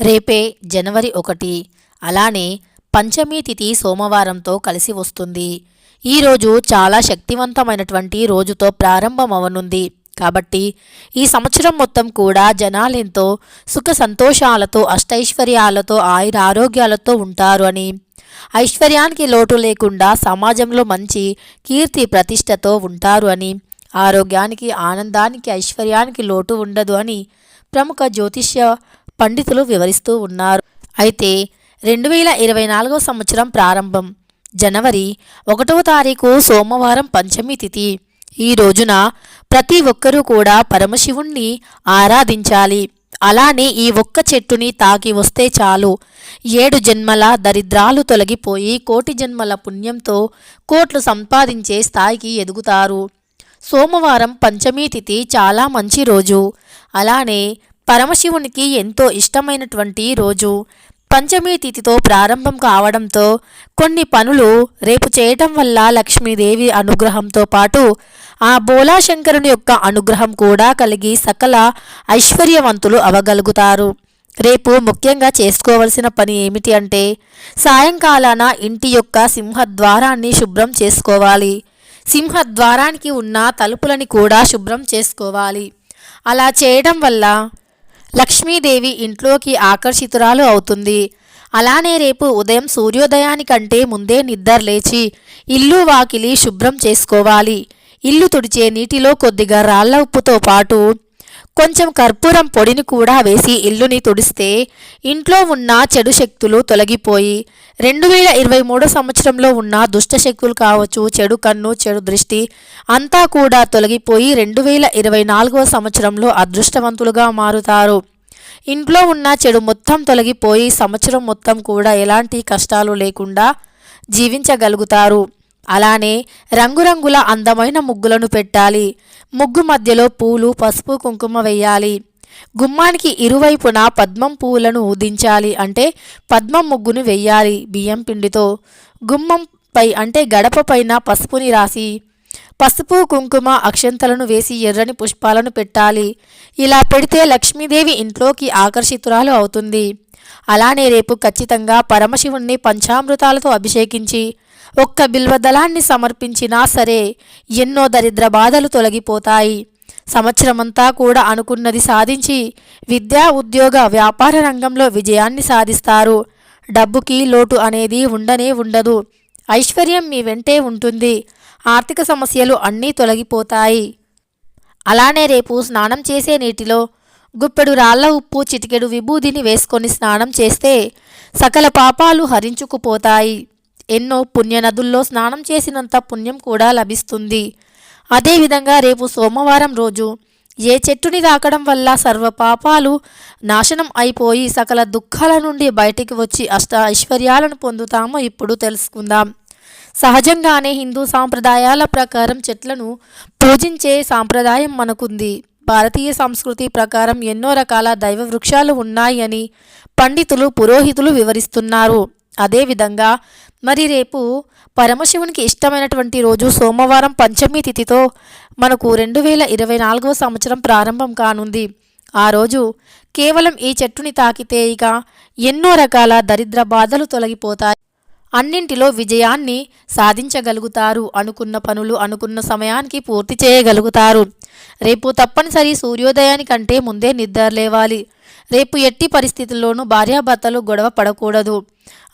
రేపే జనవరి ఒకటి. అలానే పంచమి తిథి సోమవారంతో కలిసి వస్తుంది. ఈరోజు చాలా శక్తివంతమైనటువంటి రోజుతో ప్రారంభమవనుంది. కాబట్టి ఈ సంవత్సరం మొత్తం కూడా జనాలెంతో సుఖ సంతోషాలతో అష్టైశ్వర్యాలతో ఆయుర ఆరోగ్యాలతో ఉంటారు అని. ఐశ్వర్యానికి లోటు లేకుండా సమాజంలో మంచి కీర్తి ప్రతిష్టతో ఉంటారు అని. ఆరోగ్యానికి ఆనందానికి ఐశ్వర్యానికి లోటు ఉండదు అని ప్రముఖ జ్యోతిష్య పండితులు వివరిస్తూ ఉన్నారు. అయితే రెండు వేల ఇరవై నాలుగో సంవత్సరం ప్రారంభం. జనవరి ఒకటవ తారీఖు సోమవారం పంచమి తిథి. ఈ రోజున ప్రతి ఒక్కరూ కూడా పరమశివుణ్ణి ఆరాధించాలి. అలానే ఈ ఒక్క చెట్టుని తాకి వస్తే చాలు. ఏడు జన్మల దరిద్రాలు తొలగిపోయి కోటి జన్మల పుణ్యంతో కోట్లు సంపాదించే స్థాయికి ఎదుగుతారు. సోమవారం పంచమీ తిథి చాలా మంచి రోజు. అలానే పరమశివునికి ఎంతో ఇష్టమైనటువంటి రోజు. పంచమీ తిథితో ప్రారంభం కావడంతో కొన్ని పనులు రేపు చేయటం వల్ల లక్ష్మీదేవి అనుగ్రహంతో పాటు ఆ బోలాశంకరుని యొక్క అనుగ్రహం కూడా కలిగి సకల ఐశ్వర్యవంతులు అవగలుగుతారు. రేపు ముఖ్యంగా చేసుకోవలసిన పని ఏమిటి అంటే సాయంకాలాన ఇంటి యొక్క సింహద్వారాన్ని శుభ్రం చేసుకోవాలి. సింహద్వారానికి ఉన్న తలుపులని కూడా శుభ్రం చేసుకోవాలి. అలా చేయడం వల్ల లక్ష్మీదేవి ఇంట్లోకి ఆకర్షితురాలు అవుతుంది. అలానే రేపు ఉదయం సూర్యోదయానికంటే ముందే నిద్ర లేచి ఇల్లు వాకిలి శుభ్రం చేసుకోవాలి. ఇల్లు తుడిచే నీటిలో కొద్దిగా రాళ్ళ ఉప్పుతో పాటు కొంచెం కర్పూరం పొడిని కూడా వేసి ఇల్లుని తుడిస్తే ఇంట్లో ఉన్న చెడు శక్తులు తొలగిపోయి రెండు వేల ఇరవై మూడో సంవత్సరంలో ఉన్న దుష్ట శక్తులు కావచ్చు చెడు కన్ను చెడు దృష్టి అంతా కూడా తొలగిపోయి రెండు వేల ఇరవై నాలుగవ సంవత్సరంలో అదృష్టవంతులుగా మారుతారు. ఇంట్లో ఉన్న చెడు మొత్తం తొలగిపోయి సంవత్సరం మొత్తం కూడా ఎలాంటి కష్టాలు లేకుండా జీవించగలుగుతారు. అలానే రంగురంగుల అందమైన ముగ్గులను పెట్టాలి. ముగ్గు మధ్యలో పూలు పసుపు కుంకుమ వేయాలి. గుమ్మానికి ఇరువైపున పద్మం పువ్వులను ఊదించాలి అంటే పద్మం ముగ్గును వెయ్యాలి బియ్యం పిండితో. గుమ్మం పై అంటే గడప పైన పసుపుని రాసి పసుపు కుంకుమ అక్షంతలను వేసి ఎర్రని పుష్పాలను పెట్టాలి. ఇలా పెడితే లక్ష్మీదేవి ఇంట్లోకి ఆకర్షితురాలు అవుతుంది. అలానే రేపు ఖచ్చితంగా పరమశివుణ్ణి పంచామృతాలతో అభిషేకించి ఒక్క బిల్వదళాన్ని సమర్పించినా సరే ఎన్నో దరిద్ర బాధలు తొలగిపోతాయి. సంవత్సరమంతా కూడా అనుకున్నది సాధించి విద్యా ఉద్యోగ వ్యాపార రంగంలో విజయాన్ని సాధిస్తారు. డబ్బుకి లోటు అనేది ఉండనే ఉండదు. ఐశ్వర్యం మీ వెంటే ఉంటుంది. ఆర్థిక సమస్యలు అన్నీ తొలగిపోతాయి. అలానే రేపు స్నానం చేసే నీటిలో గుప్పెడు రాళ్ళ ఉప్పు చిటికెడు విభూదిని వేసుకొని స్నానం చేస్తే సకల పాపాలు హరించుకుపోతాయి. ఎన్నో పుణ్యనదుల్లో స్నానం చేసినంత పుణ్యం కూడా లభిస్తుంది. అదేవిధంగా రేపు సోమవారం రోజు ఏ చెట్టుని తాకడం వల్ల సర్వ పాపాలు నాశనం అయిపోయి సకల దుఃఖాల నుండి బయటికి వచ్చి అష్ట ఐశ్వర్యాలను పొందుతామో ఇప్పుడు తెలుసుకుందాం. సహజంగానే హిందూ సాంప్రదాయాల ప్రకారం చెట్లను పూజించే సాంప్రదాయం మనకుంది. భారతీయ సంస్కృతి ప్రకారం ఎన్నో రకాల దైవ వృక్షాలు ఉన్నాయని పండితులు పురోహితులు వివరిస్తున్నారు. అదేవిధంగా మరి రేపు పరమశివునికి ఇష్టమైనటువంటి రోజు సోమవారం పంచమి తిథితో మనకు రెండు వేల ఇరవై నాలుగవ సంవత్సరం ప్రారంభం కానుంది. ఆ రోజు కేవలం ఈ చెట్టుని తాకితే ఇక ఎన్నో రకాల దరిద్ర బాధలు తొలగిపోతాయి. అన్నింటిలో విజయాన్ని సాధించగలుగుతారు అనుకున్న పనులు అనుకున్న సమయానికి పూర్తి చేయగలుగుతారు. రేపు తప్పనిసరి సూర్యోదయానికంటే ముందే నిద్ర లేవాలి. రేపు ఎట్టి పరిస్థితుల్లోనూ భార్యాభర్తలు గొడవ పడకూడదు.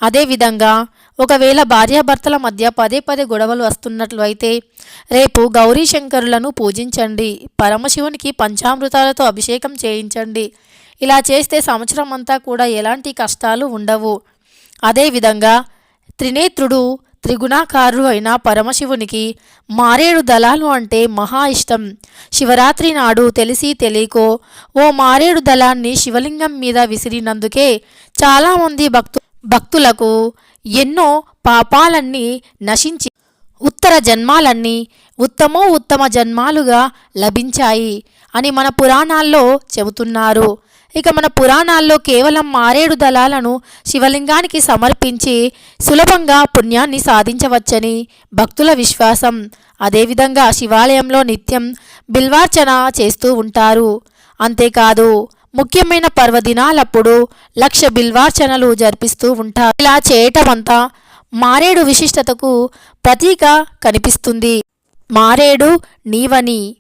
అదేవిధంగా ఒకవేళ భార్యాభర్తల మధ్య పదే పదే గొడవలు వస్తున్నట్లు అయితే రేపు గౌరీ శంకరులను పూజించండి. పరమశివునికి పంచామృతాలతో అభిషేకం చేయించండి. ఇలా చేస్తే సంవత్సరం అంతా కూడా ఎలాంటి కష్టాలు ఉండవు. అదేవిధంగా త్రినేత్రుడు త్రిగుణాకారుడు అయిన పరమశివునికి మారేడు దళాలు అంటే మహా ఇష్టం. శివరాత్రి నాడు తెలిసి తెలియకో ఓ మారేడు దళాన్ని శివలింగం మీద విసిరినందుకే చాలామంది భక్తు భక్తులకు ఎన్నో పాపాలన్నీ నశించి ఉత్తర జన్మాలన్నీ ఉత్తమో ఉత్తమ జన్మాలుగా లభించాయి అని మన పురాణాల్లో చెబుతున్నారు. ఇక మన పురాణాల్లో కేవలం మారేడు దళాలను శివలింగానికి సమర్పించి సులభంగా పుణ్యాన్ని సాధించవచ్చని భక్తుల విశ్వాసం. అదేవిధంగా శివాలయంలో నిత్యం బిల్వార్చన చేస్తూ ఉంటారు. అంతేకాదు ముఖ్యమైన పర్వదినాలప్పుడు లక్ష బిల్వార్చనలు జరిపిస్తూ ఉంటారు. ఇలా చేయటమంతా మారేడు విశిష్టతకు ప్రతీక కనిపిస్తుంది. మారేడు నీవని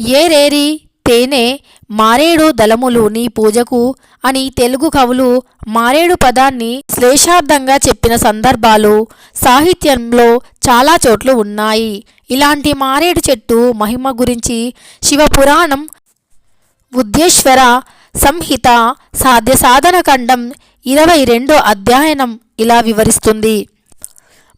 ఏరేరి తేనె మారేడు దళములు నీ పూజకు అని తెలుగు కవులు మారేడు పదాన్ని శ్లేషార్థంగా చెప్పిన సందర్భాలు సాహిత్యంలో చాలా చోట్లు ఉన్నాయి. ఇలాంటి మారేడు చెట్టు మహిమ గురించి శివపురాణం ఉద్దేశ్వర సంహిత సాధ్య సాధన ఖండం ఇరవై రెండో అధ్యయనం ఇలా వివరిస్తుంది.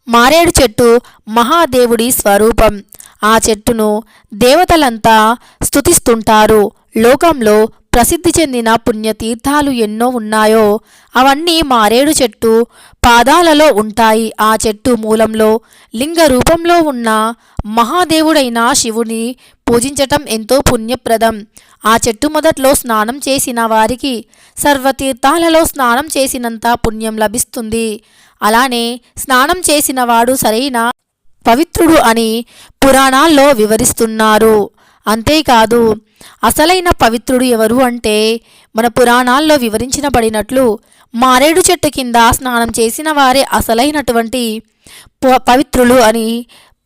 మారేడు చెట్టు మహాదేవుడి స్వరూపం. ఆ చెట్టును దేవతలంతా స్తుతిస్తుంటారు. లోకంలో ప్రసిద్ధి చెందిన పుణ్యతీర్థాలు ఎన్నో ఉన్నాయో అవన్నీ మారేడు చెట్టు పాదాలలో ఉంటాయి. ఆ చెట్టు మూలంలో లింగ రూపంలో ఉన్న మహాదేవుడైన శివుని పూజించటం ఎంతో పుణ్యప్రదం. ఆ చెట్టు మొదట్లో స్నానం చేసిన వారికి సర్వతీర్థాలలో స్నానం చేసినంత పుణ్యం లభిస్తుంది. అలానే స్నానం చేసిన వాడు సరైన పవిత్రుడు అని పురాణాల్లో వివరిస్తున్నారు. అంతేకాదు అసలైన పవిత్రుడు ఎవరు అంటే మన పురాణాల్లో వివరించబడినట్లు మారేడు చెట్టు కింద స్నానం చేసిన వారే అసలైనటువంటి ప- పవిత్రులు అని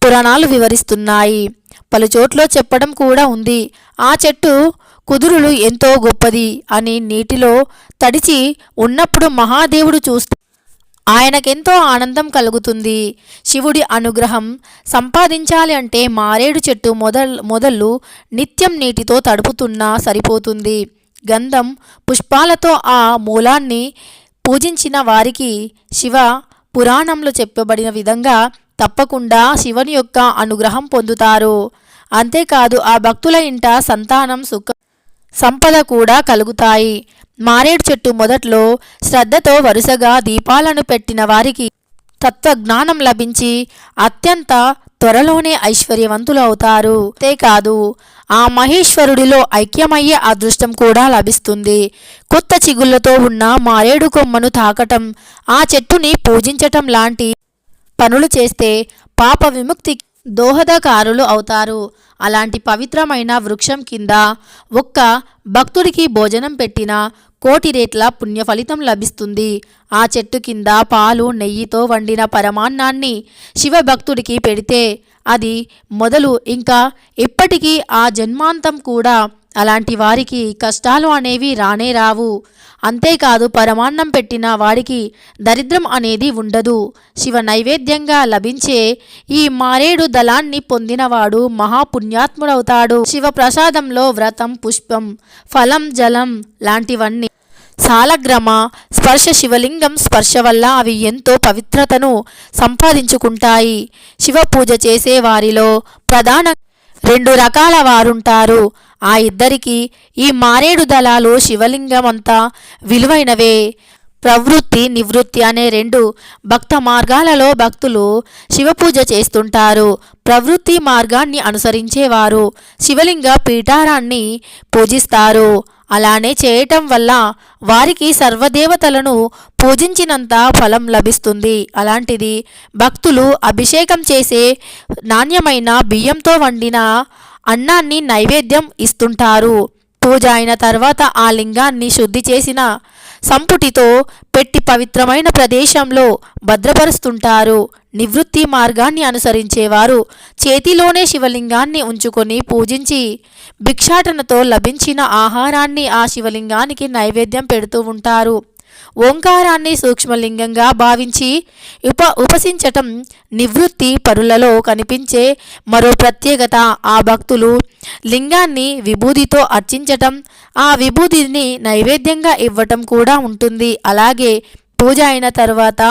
పురాణాలు వివరిస్తున్నాయి. పలు చోట్ల చెప్పడం కూడా ఉంది. ఆ చెట్టు కుదురులు ఎంతో గొప్పది అని నీటిలో తడిచి ఉన్నప్పుడు మహాదేవుడు చూస్తే ఆయనకెంతో ఆనందం కలుగుతుంది. శివుడి అనుగ్రహం సంపాదించాలి అంటే మారేడు చెట్టు మొదల్ మొదలు నిత్యం నీటితో తడుపుతున్నా సరిపోతుంది. గంధం పుష్పాలతో ఆ మూలాన్ని పూజించిన వారికి శివ పురాణంలో చెప్పబడిన విధంగా తప్పకుండా శివుని యొక్క అనుగ్రహం పొందుతారు. అంతేకాదు ఆ భక్తుల ఇంట సంతానం సుఖ సంపద కూడా కలుగుతాయి. మారేడు చెట్టు మొదట్లో శ్రద్ధతో వరుసగా దీపాలను పెట్టిన వారికి తత్వజ్ఞానం లభించి అత్యంత త్వరలోనే ఐశ్వర్యవంతులు అవుతారు. అంతేకాదు ఆ మహేశ్వరుడిలో ఐక్యమయ్యే అదృష్టం కూడా లభిస్తుంది. కొత్త చిగుళ్ళతో ఉన్న మారేడు కొమ్మను తాకటం ఆ చెట్టుని పూజించటం లాంటి పనులు చేస్తే పాప విముక్తి దోహదకారులు అవుతారు. అలాంటి పవిత్రమైన వృక్షం కింద ఒక్క భక్తుడికి భోజనం పెట్టిన కోటి రేట్ల పుణ్య ఫలితం లభిస్తుంది. ఆ చెట్టు కింద పాలు నెయ్యితో వండిన పరమాన్నాన్ని శివభక్తుడికి పెడితే అది మొదలు ఇంకా ఎప్పటికీ ఆ జన్మాంతం కూడా అలాంటి వారికి కష్టాలు అనేవి రానే రావు. అంతేకాదు పరమాన్నం పెట్టిన వాడికి దరిద్రం అనేది ఉండదు. శివ నైవేద్యంగా లభించే ఈ మారేడు దళాన్ని పొందినవాడు మహాపుణ్యాత్ముడవుతాడు. శివ ప్రసాదంలో వ్రతం పుష్పం ఫలం జలం లాంటివన్నీ సాలగ్రమ స్పర్శ శివలింగం స్పర్శ వల్ల అవి ఎంతో పవిత్రతను సంపాదించుకుంటాయి. శివ పూజ చేసే వారిలో ప్రధాన రెండు రకాల వారుంటారు. ఆ ఇద్దరికి ఈ మారేడు దళాలు శివలింగం అంతా విలువైనవే. ప్రవృత్తి నివృత్తి అనే రెండు భక్త మార్గాలలో భక్తులు శివపూజ చేస్తుంటారు. ప్రవృత్తి మార్గాన్ని అనుసరించేవారు. శివలింగ పీఠారాన్ని పూజిస్తారు. అలానే చేయటం వల్ల వారికి సర్వదేవతలను పూజించినంత ఫలం లభిస్తుంది. అలాంటిది భక్తులు అభిషేకం చేసే నాణ్యమైన బియ్యంతో వండిన అన్నాన్ని నైవేద్యం ఇస్తుంటారు. పూజ అయిన తర్వాత ఆ లింగాన్ని శుద్ధి చేసిన సంపుటితో పెట్టి పవిత్రమైన ప్రదేశంలో భద్రపరుస్తుంటారు. నివృత్తి మార్గాన్ని అనుసరించేవారు. చేతిలోనే శివలింగాన్ని ఉంచుకొని పూజించి భిక్షాటనతో లభించిన ఆహారాన్ని ఆ శివలింగానికి నైవేద్యం పెడుతూ ఉంటారు. ఓంకారాన్ని సూక్ష్మలింగంగా భావించి ఉప ఉపసించటం నివృత్తి పరులలో కనిపించే మరో ప్రత్యేకత ఆ భక్తులు లింగాన్ని విభూదితో అర్చించటం ఆ విభూదిని నైవేద్యంగా ఇవ్వటం కూడా ఉంటుంది. అలాగే పూజ అయిన తర్వాత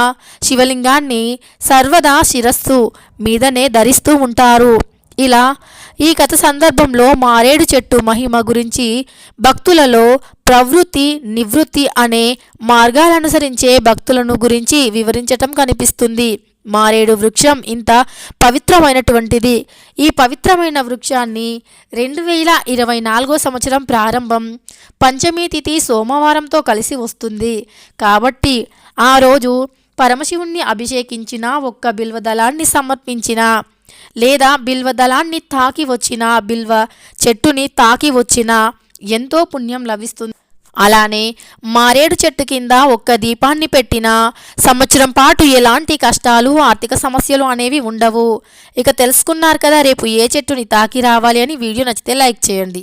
శివలింగాన్ని సర్వదా శిరస్సు మీదనే ధరిస్తూ ఉంటారు. ఇలా ఈ కథ సందర్భంలో మారేడు చెట్టు మహిమ గురించి భక్తులలో ప్రవృత్తి నివృత్తి అనే మార్గాలనుసరించే భక్తులను గురించి వివరించటం కనిపిస్తుంది. మారేడు వృక్షం ఇంత పవిత్రమైనటువంటిది. ఈ పవిత్రమైన వృక్షాన్ని రెండు వేల ఇరవై నాలుగో సంవత్సరం ప్రారంభం పంచమీ తిథి సోమవారంతో కలిసి వస్తుంది. కాబట్టి ఆ రోజు పరమశివుణ్ణి అభిషేకించిన ఒక్క బిల్వదళాన్ని సమర్పించిన లేదా బిల్వదళాన్ని తాకి వచ్చిన బిల్వ చెట్టుని తాకి వచ్చిన ఎంతో పుణ్యం లభిస్తుంది. అలానే మారేడు చెట్టు కింద ఒక్క దీపాన్ని పెట్టినా సంవత్సరం పాటు ఎలాంటి కష్టాలు ఆర్థిక సమస్యలు అనేవి ఉండవు. ఇక తెలుసుకున్నారు కదా రేపు ఏ చెట్టుని తాకి రావాలి అని వీడియో నచ్చితే లైక్ చేయండి.